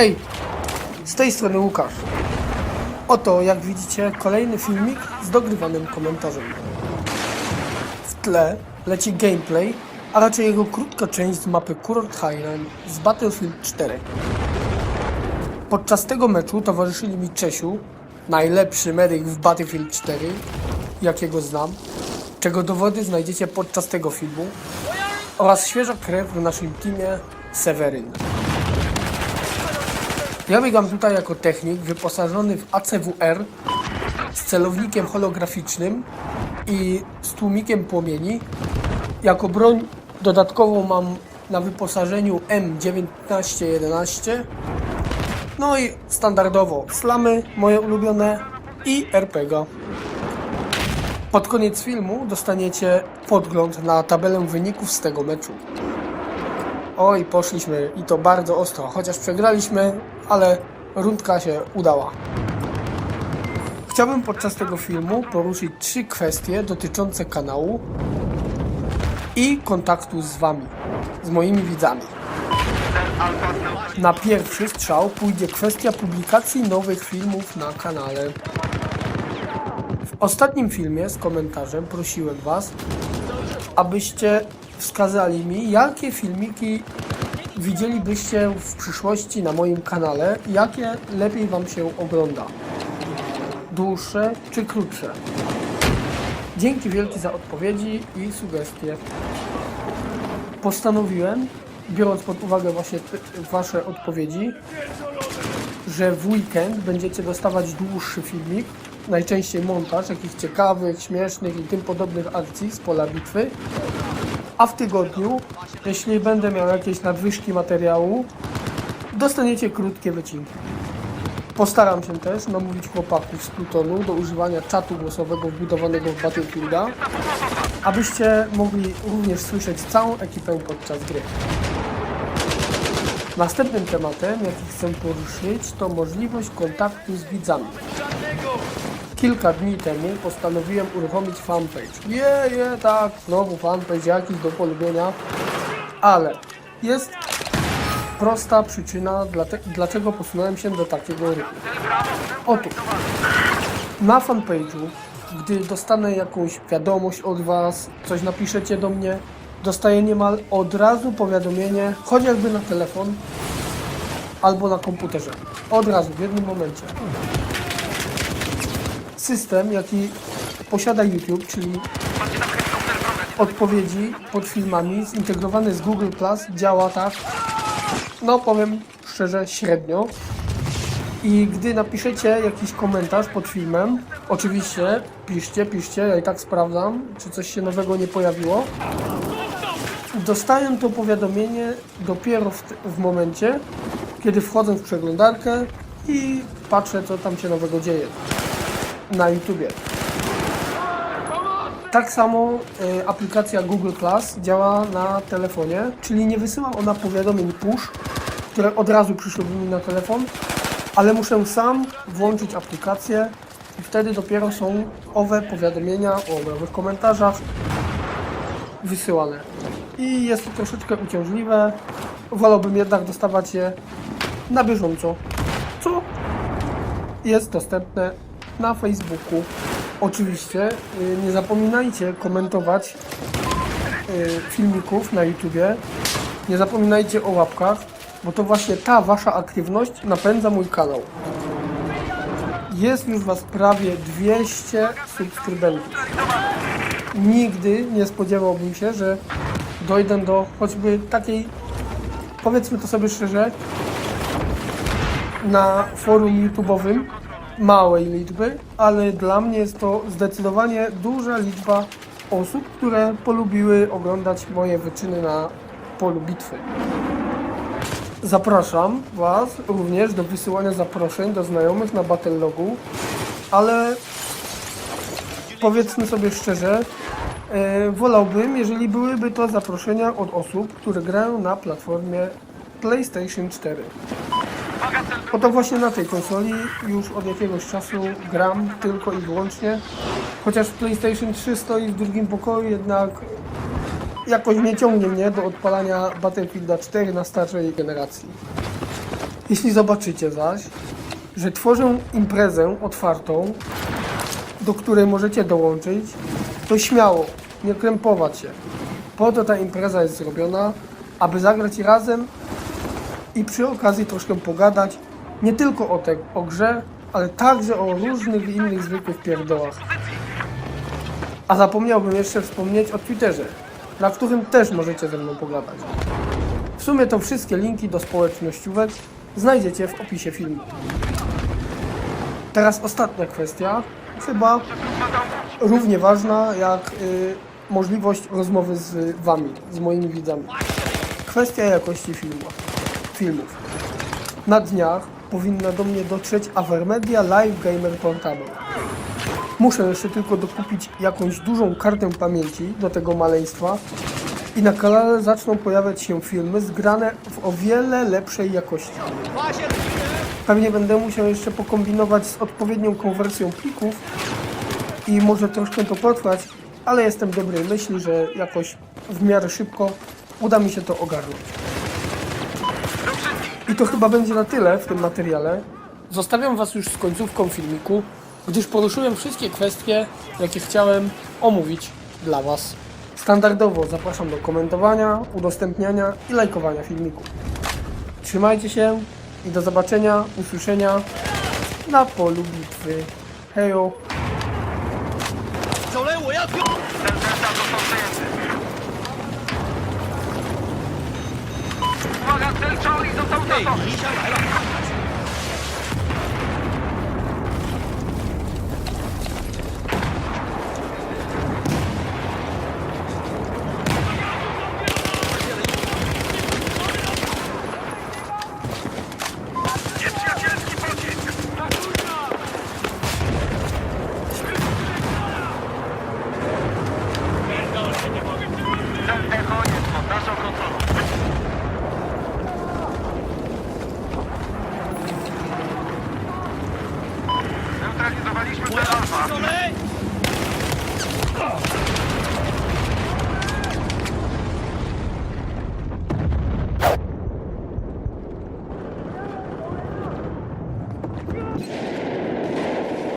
Hej, z tej strony Łukasz. Oto, jak widzicie, kolejny filmik z dogrywanym komentarzem. W tle leci gameplay, a raczej jego krótka część z mapy Kurort Highland z Battlefield 4. Podczas tego meczu towarzyszyli mi Czesiu, najlepszy medyk w Battlefield 4, jakiego znam, czego dowody znajdziecie podczas tego filmu, oraz świeża krew w naszym teamie Seweryn. Ja biegam tutaj jako technik wyposażony w ACWR z celownikiem holograficznym i z tłumikiem płomieni. Jako broń dodatkową mam na wyposażeniu M1911. No i standardowo slamy moje ulubione i RPG. Pod koniec filmu dostaniecie podgląd na tabelę wyników z tego meczu. Oj, poszliśmy i to bardzo ostro, chociaż przegraliśmy, ale rundka się udała. Chciałbym podczas tego filmu poruszyć trzy kwestie dotyczące kanału i kontaktu z Wami, z moimi widzami. Na pierwszy strzał pójdzie kwestia publikacji nowych filmów na kanale. W ostatnim filmie z komentarzem prosiłem Was, abyście wskazali mi, jakie filmiki widzielibyście w przyszłości na moim kanale, jakie lepiej Wam się ogląda. Dłuższe czy krótsze? Dzięki wielkie za odpowiedzi i sugestie. Postanowiłem, biorąc pod uwagę właśnie Wasze odpowiedzi, że w weekend będziecie dostawać dłuższy filmik, najczęściej montaż jakichś ciekawych, śmiesznych i tym podobnych akcji z pola bitwy. A w tygodniu, jeśli będę miał jakieś nadwyżki materiału, dostaniecie krótkie wycinki. Postaram się też namówić chłopaków z Plutonu do używania czatu głosowego wbudowanego w Battlefielda, abyście mogli również słyszeć całą ekipę podczas gry. Następnym tematem, jaki chcę poruszyć, to możliwość kontaktu z widzami. Kilka dni temu postanowiłem uruchomić fanpage. Je, je, tak, znowu fanpage jakiś do polubienia, ale jest prosta przyczyna, dlaczego posunąłem się do takiego ruchu. Otóż, na fanpage'u, gdy dostanę jakąś wiadomość od Was, coś napiszecie do mnie, dostaję niemal od razu powiadomienie, chociażby na telefon albo na komputerze. Od razu, w jednym momencie system, jaki posiada YouTube, czyli odpowiedzi pod filmami zintegrowany z Google Plus działa tak, no powiem szczerze, średnio. I gdy napiszecie jakiś komentarz pod filmem, oczywiście piszcie, piszcie, ja i tak sprawdzam, czy coś się nowego nie pojawiło. Dostaję to powiadomienie dopiero w, w momencie, kiedy wchodzę w przeglądarkę i patrzę, co tam się nowego dzieje na YouTubie. Tak samo y, aplikacja Google Class działa na telefonie, czyli nie wysyła ona powiadomień push, które od razu przyszłyby mi na telefon, ale muszę sam włączyć aplikację i wtedy dopiero są owe powiadomienia o nowych komentarzach wysyłane. I jest to troszeczkę uciążliwe. Wolałbym jednak dostawać je na bieżąco, co jest dostępne na Facebooku. Oczywiście y, nie zapominajcie komentować y, filmików na YouTubie. Nie zapominajcie o łapkach, bo to właśnie ta wasza aktywność napędza mój kanał. Jest już was prawie 200 subskrybentów. Nigdy nie spodziewałbym się, że dojdę do choćby takiej, powiedzmy to sobie szczerze, na forum YouTube'owym małej liczby, ale dla mnie jest to zdecydowanie duża liczba osób, które polubiły oglądać moje wyczyny na polu bitwy. Zapraszam Was również do wysyłania zaproszeń do znajomych na Battlelogu, ale powiedzmy sobie szczerze, e, wolałbym, jeżeli byłyby to zaproszenia od osób, które grają na platformie PlayStation 4. Oto właśnie na tej konsoli już od jakiegoś czasu gram tylko i wyłącznie. Chociaż PlayStation 3 stoi w drugim pokoju, jednak jakoś nie ciągnie mnie do odpalania Battlefielda 4 na starszej generacji. Jeśli zobaczycie zaś, że tworzę imprezę otwartą, do której możecie dołączyć, to śmiało, nie krępować się. Po to ta impreza jest zrobiona, aby zagrać razem i przy okazji troszkę pogadać nie tylko o, te, o grze, ale także o różnych innych zwykłych pierdołach. A zapomniałbym jeszcze wspomnieć o Twitterze, na którym też możecie ze mną pogadać. W sumie to wszystkie linki do społecznościówek znajdziecie w opisie filmu. Teraz ostatnia kwestia, chyba równie ważna jak y, możliwość rozmowy z Wami, z moimi widzami. Kwestia jakości filmu, filmów. Na dniach powinna do mnie dotrzeć Avermedia Live Gamer Portable. Muszę jeszcze tylko dokupić jakąś dużą kartę pamięci do tego maleństwa i na kanale zaczną pojawiać się filmy zgrane w o wiele lepszej jakości. Pewnie będę musiał jeszcze pokombinować z odpowiednią konwersją plików i może troszkę to potrwać, ale jestem dobrej myśli, że jakoś w miarę szybko uda mi się to ogarnąć. I to chyba będzie na tyle w tym materiale. Zostawiam Was już z końcówką filmiku, gdyż poruszyłem wszystkie kwestie, jakie chciałem omówić dla Was. Standardowo zapraszam do komentowania, udostępniania i lajkowania filmiku. Trzymajcie się i do zobaczenia, usłyszenia na polu bitwy. Hejo! 走嘞，我要听。 Cel Delta został przejęty. Uwaga, cel 嘿提箱来了。